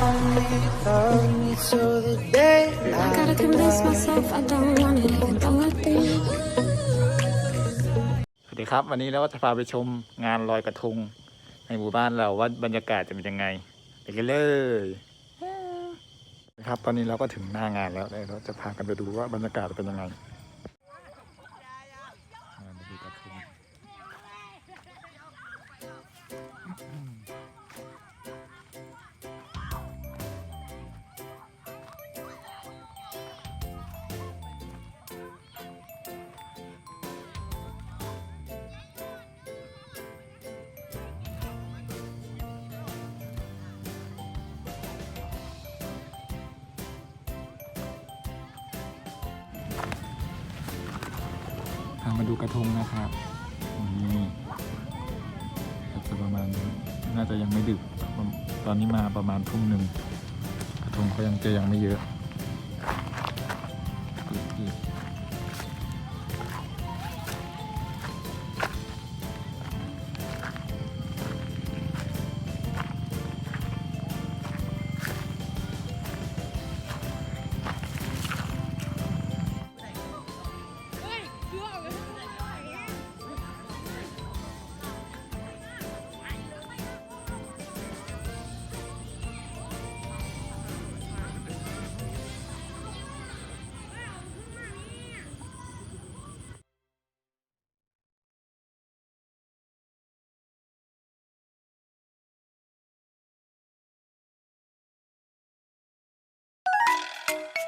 I gotta convince myself I don't want it, even though I do. สวัสดีครับ วันนี้เราก็จะพาไปชมงานลอยกระทง ในหมู่บ้านเราว่าบรรยากาศจะเป็นยังไงไปกันเลยนะครับ ตอนนี้เราก็ถึงหน้างานแล้วเดี๋ยวเราจะพากันไปดูว่าบรรยากาศจะเป็นยังไงง พามาดูกระทงนะครับนี่จะประมาณน่าจะยังไม่ดึก ตอนนี้มาประมาณทุ่มหนึ่งกระทงก็ยังจะยังไม่เยอะ you